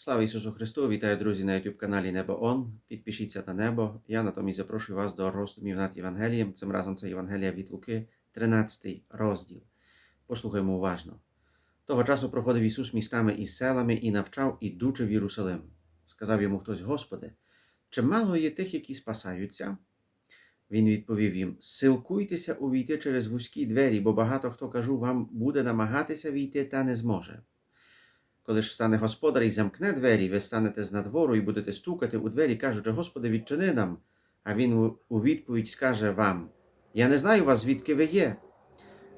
Слава Ісусу Христу! Вітаю, друзі, на YouTube каналі Небо Он. Підпишіться на небо. Я натомість запрошую вас до роздумів над Євангелієм. Цим разом це Євангелія від Луки, 13 розділ. Послухаймо уважно. Того часу проходив Ісус містами і селами і навчав, ідучи в Єрусалим. Сказав йому хтось, Господи, чи мало є тих, які спасаються? Він відповів їм: Силкуйтеся увійти через вузькі двері, бо багато хто кажу вам буде намагатися війти та не зможе. Коли ж встане господар і замкне двері, ви станете з надвору і будете стукати у двері, кажучи, Господи, відчини нам. А він у- відповідь скаже вам: Я не знаю вас, звідки ви є.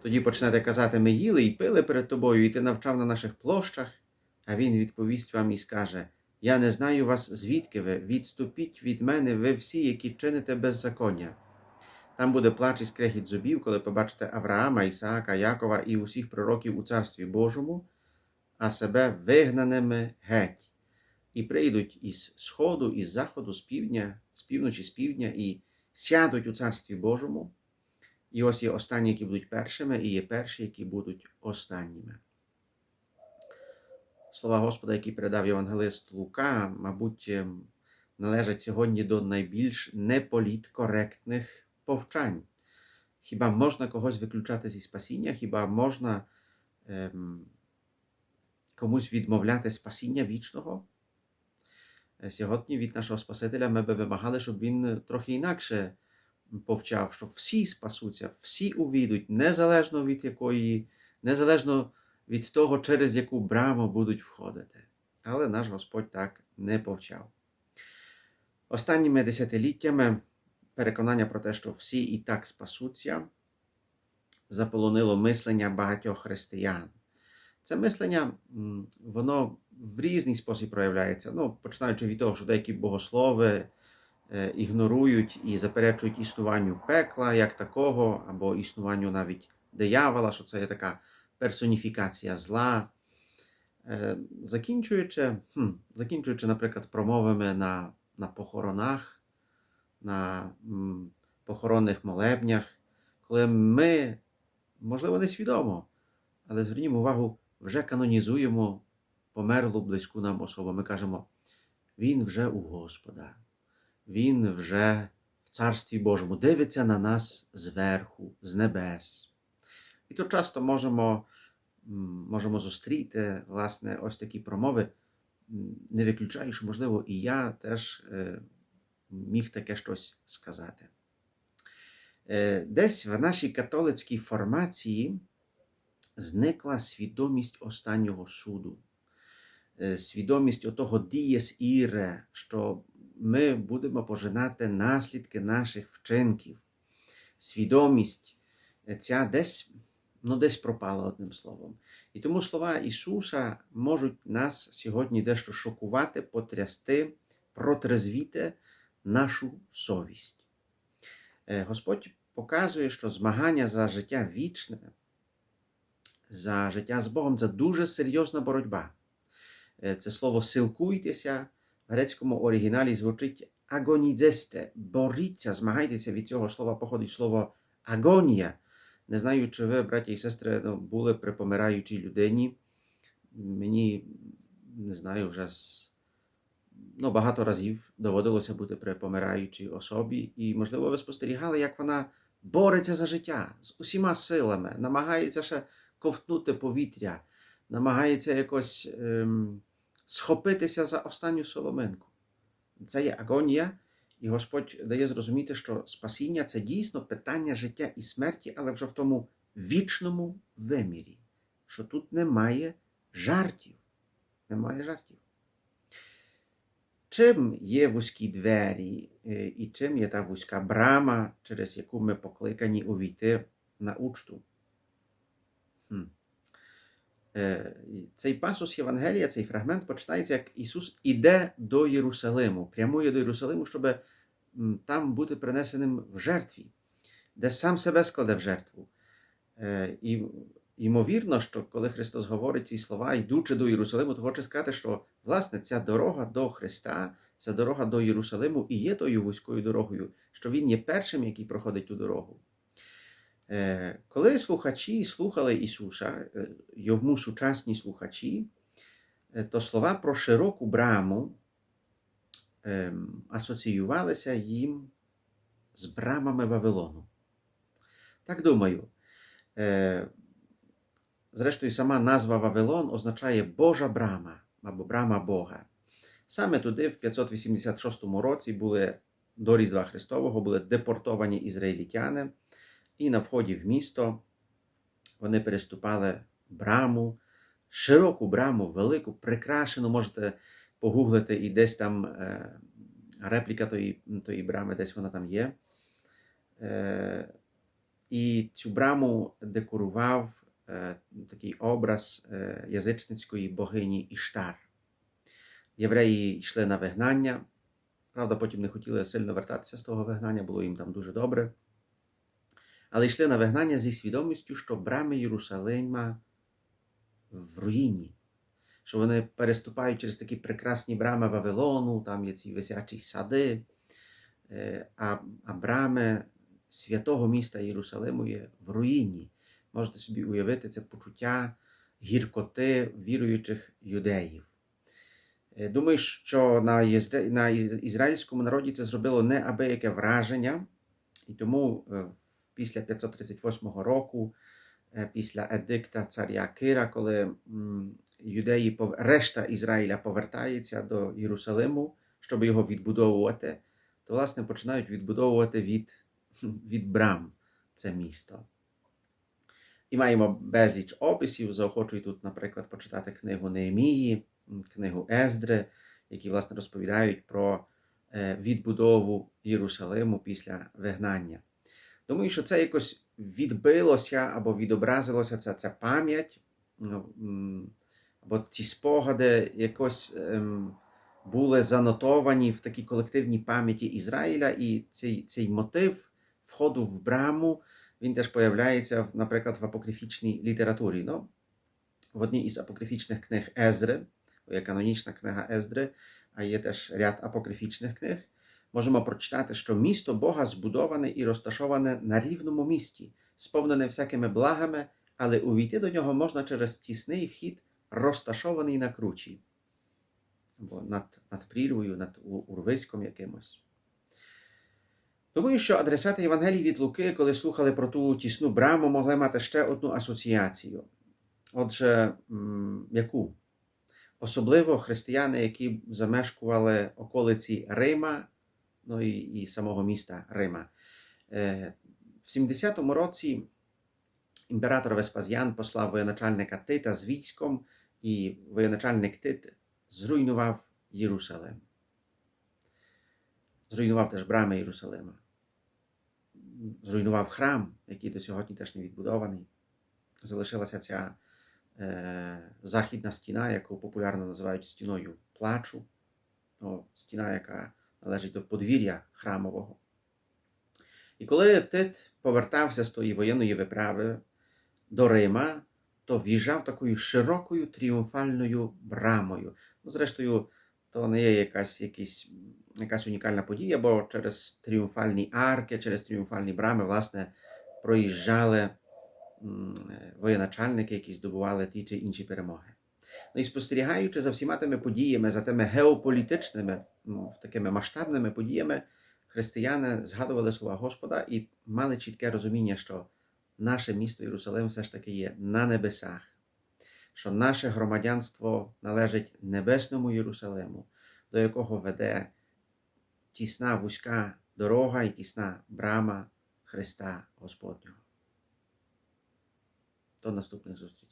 Тоді почнете казати, ми їли і пили перед тобою, і ти навчав на наших площах. А він відповість вам і скаже: Я не знаю вас, звідки ви, відступіть від мене, ви всі, які чините беззаконня. Там буде плач і скрехіт зубів, коли побачите Авраама, Ісаака, Якова і усіх пророків у Царстві Божому, а себе вигнаними геть. І прийдуть із сходу, із заходу, з півдня, з півночі, з півдня, і сядуть у Царстві Божому. І ось є останні, які будуть першими, і є перші, які будуть останніми. Слова Господа, які передав євангелист Лука, мабуть, ем, належать сьогодні до найбільш неполіткоректних повчань. Хіба можна когось виключати зі спасіння? Хіба можна ем, комусь відмовляти спасіння вічного? Е, Сьогодні від нашого Спасителя ми би вимагали, щоб він трохи інакше повчав, що всі спасуться, всі увійдуть, незалежно від якої, незалежно від того, через яку браму будуть входити. Але наш Господь так не повчав. Останніми десятиліттями переконання про те, що всі і так спасуться, заполонило мислення багатьох християн. Це мислення, воно в різний спосіб проявляється. Ну, починаючи від того, що деякі богослови е, ігнорують і заперечують існуванню пекла як такого, або існуванню навіть диявола, що це є така персоніфікація зла. Е, Закінчуючи, хм, закінчуючи, наприклад, промовами на, на похоронах, на м, похоронних молебнях, коли ми, можливо, несвідомо, але звернімо увагу, вже канонізуємо померлу близьку нам особу. Ми кажемо, він вже у Господа, він вже в Царстві Божому дивиться на нас зверху, з небес. І то часто можемо, можемо зустріти власне ось такі промови. Не виключаю, що, можливо, і я теж е, міг таке щось сказати. Е, Десь в нашій католицькій формації зникла свідомість останнього суду, Е, свідомість отого дієс іре, що ми будемо пожинати наслідки наших вчинків. Свідомість е, ця десь, ну, десь пропала одним словом. І тому слова Ісуса можуть нас сьогодні дещо шокувати, потрясти, протрезвіти нашу совість. Е, Господь показує, що змагання за життя вічне, за життя з Богом це дуже серйозна боротьба. Е, Це слово силкуйтеся в грецькому оригіналі звучить агонідзесте, боріться, змагайтеся. Від цього слова походить слово агонія. Не знаю, чи ви, браті і сестри, ну, були при помираючій людині. Мені не знаю, вже з ну, багато разів доводилося бути при помираючій особі, і, можливо, ви спостерігали, як вона бореться за життя з усіма силами, намагається ще ковтнути повітря, намагається якось ем, схопитися за останню соломинку. Це є агонія, і Господь дає зрозуміти, що спасіння це дійсно питання життя і смерті, але вже в тому вічному вимірі, що тут немає жартів. Немає жартів. Чим є вузькі двері, е, і чим є та вузька брама, через яку ми покликані увійти на учту? Е, Цей пасус Євангелія, цей фрагмент починається, як Ісус іде до Єрусалиму, прямує до Єрусалиму, щоб там бути принесеним в жертві, де сам себе складе в жертву. Е, І ймовірно, що коли Христос говорить ці слова, йдучи до Єрусалиму, то хоче сказати, що власне ця дорога до Христа, ця дорога до Єрусалиму і є тою вузькою дорогою, що Він є першим, який проходить ту дорогу. Е, Коли слухачі слухали Ісуса, е, йому сучасні слухачі, е, то слова про широку браму ем, асоціювалися їм з брамами Вавилону. Так думаю. Зрештою, сама назва Вавилон означає Божа брама або брама Бога. Саме туди, в 586 році, були до Різдва Христового були депортовані ізраїльтяни, і на вході в місто вони переступали браму, широку браму, велику, прикрашену, можете погуглити і десь там е, репліка тої, тої брами, десь вона там є. Е, і цю браму декорував е, такий образ язичницької богині Іштар. Євреї йшли на вигнання. Правда, потім не хотіли сильно вертатися з того вигнання, було їм там дуже добре. Але йшли на вигнання зі свідомістю, що брами Єрусалима в руїні, що вони переступають через такі прекрасні брами Вавилону, там є ці висячі сади, е, а, а брами святого міста Єрусалиму є в руїні. Можете собі уявити це почуття гіркоти віруючих юдеїв. Е, Думаю, що на, єзре- на ізраїльському народі це зробило неабияке враження, і тому е, після 538 року, е, після едикта царя Кира, коли юдеї, решта Ізраїля повертається до Єрусалиму, щоб його відбудовувати, то власне починають відбудовувати від, від брам це місто. І маємо безліч описів. Заохочую тут, наприклад, почитати книгу Неемії, книгу Ездри, які власне розповідають про е, відбудову Єрусалиму після вигнання. Думаю, що це якось відбилося або відобразилося ця, ця пам'ять, ну, або ці спогади якось ем, були занотовані в такій колективній пам'яті Ізраїля, і цей, цей мотив входу в браму він теж появляється, наприклад, в апокрифічній літературі. Ну, в одній із апокрифічних книг Ездри, є канонічна книга Ездри, а є теж ряд апокрифічних книг, можемо прочитати, що місто Бога збудоване і розташоване на рівному місті, сповнене всякими благами, але увійти до нього можна через тісний вхід, розташований на кручі, або над, над прірвою, над урвиськом якимось. Думаю, що адресати Євангелії від Луки, коли слухали про ту тісну браму, могли мати ще одну асоціацію. Отже, яку? Особливо християни, які замешкували околиці Рима, ну і, і самого міста Рима. Е, В 70-му році імператор Веспазіан послав воєначальника Тита з військом, і воєначальник Тит зруйнував Єрусалим. Зруйнував теж брами Єрусалима. Зруйнував храм, який до сьогодні теж не відбудований. Залишилася ця е, західна стіна, яку популярно називають стіною плачу. Ну, стіна, яка належить до подвір'я храмового. І коли Тит повертався з тої воєнної виправи до Рима, то в'їжджав такою широкою тріумфальною брамою. Ну, зрештою, то не є якась, якась, якась унікальна подія, бо через тріумфальні арки, через тріумфальні брами, власне, проїжджали е, воєначальники, які здобували ті чи інші перемоги. Ну і спостерігаючи за всіма тими подіями, за тими геополітичними, ну, такими масштабними подіями, християни згадували слова Господа і мали чітке розуміння, що наше місто Єрусалим все ж таки є на небесах, що наше громадянство належить небесному Єрусалиму, до якого веде тісна вузька дорога і тісна брама Христа Господнього. До наступних зустрічей.